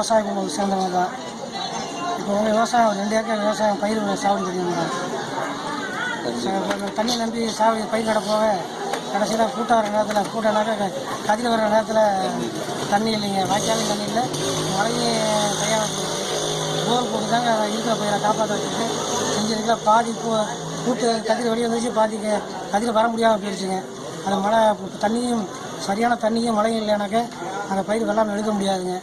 விவசாய குடும்பம் சேர்ந்தவங்க தான். இப்போ வந்து விவசாயம் ரெண்டு ஏக்கர் விவசாயம் பயிர் சாவடி பண்ணியிருந்தாங்க தண்ணி நம்பி சாவடி பயிர் நடப்போக போக. கடைசியில் கூட்டம் வர நேரத்தில் கூட்டம்னாக்க கதில் வர நேரத்தில் தண்ணி இல்லைங்க. வாய்க்காலும் தண்ணி இல்லை. மழையும் கையாக போர் போட்டு தாங்க இருக்கிற பயிரை காப்பாற்ற வச்சுட்டு செஞ்சிருக்கல பாதி பூ கூட்டு கதிர் வெளியே வந்துச்சு பாதி கதிர் வர முடியாமல் போயிடுச்சுங்க. அந்த மழை தண்ணியும் சரியான தண்ணியும் மழையும் இல்லைனாக்க அந்த பயிர் வெள்ளாமல் எடுக்க முடியாதுங்க.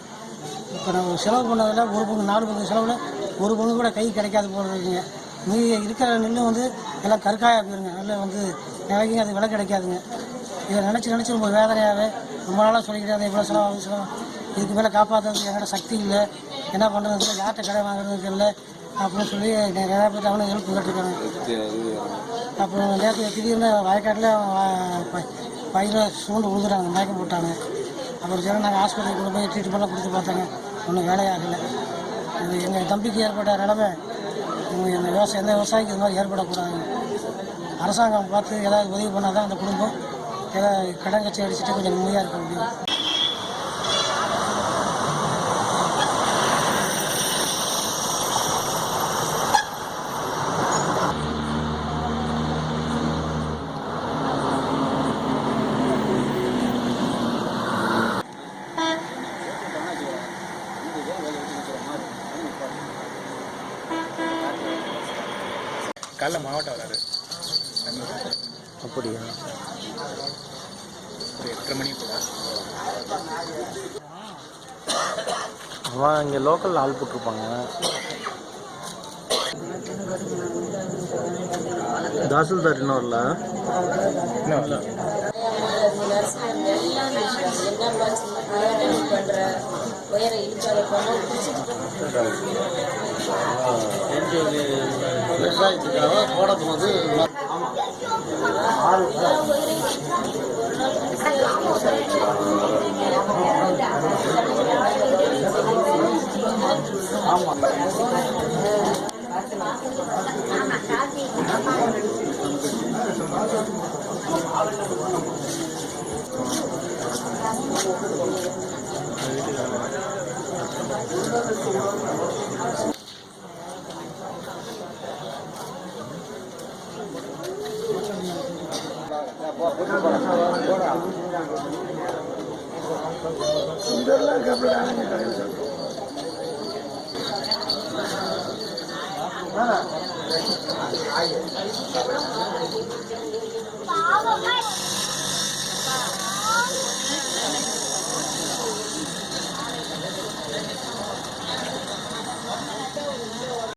இப்போ நம்ம செலவு பண்ணதில் ஒரு பங்கு நாலு பங்கு செலவில் ஒரு பங்கு கூட கை கிடைக்காது போல இருக்குங்க. மீதி இருக்கிற நெல் வந்து எல்லாம் கற்காயாக போயிருங்க. நல்லா வந்து நிலைக்கும் அது விலை கிடைக்காதுங்க. இதை நினச்சி நினச்சி ரொம்ப வேதனையாகவே ரொம்ப நாளாக சொல்லிக்கிட்டே இவ்வளோ செலவாகும் செலவு இதுக்கு மேலே காப்பாற்றுறதுக்கு என்கிட்ட சக்தி இல்லை. என்ன பண்ணுறது யார்கிட்ட கடை வாங்குறதுக்கு இல்லை அப்படின்னு சொல்லி நிறையா பேர் அவனை ஹெல்ப் கேட்டிருக்காங்க அப்புறம் நேற்று திடீர்னு வயக்காட்டில் பயிரை சூண்டு விழுந்துட்டாங்க. மயக்கம் போட்டாங்க. அப்புறம் சரி நாங்கள் ஹாஸ்பிட்டலுக்கு கொண்டு போய் ட்ரீட்மெண்ட்லாம் கொடுத்து பார்த்தாங்க. ஒன்றும் வேலையாகலை. இது எங்கள் தம்பிக்கு ஏற்பட்ட நிலமை எங்கள் எங்கள் விவசாயம் எந்த விவசாயிக்கு இது மாதிரி ஏற்படக்கூடாது. அரசாங்கம் பார்த்து ஏதாவது உதவி பண்ணால் தான் அந்த குடும்பம் ஏதாவது கடன் கட்சி அடிச்சுட்டு கொஞ்சம் நிம்மதியாக இருக்க முடியும். காலைல மாவட்டம் வராரு. அப்படியா? ஒரு எட்டரை மணி போல அவன் இங்கே லோக்கல் ஆள் போட்டிருப்பாங்க. தாசில்தார் இன்னும் வரல? இன்னும் வரல. விவசாயத்துக்காக સુંદર લાગે આપણે આને કાઢ્યું છે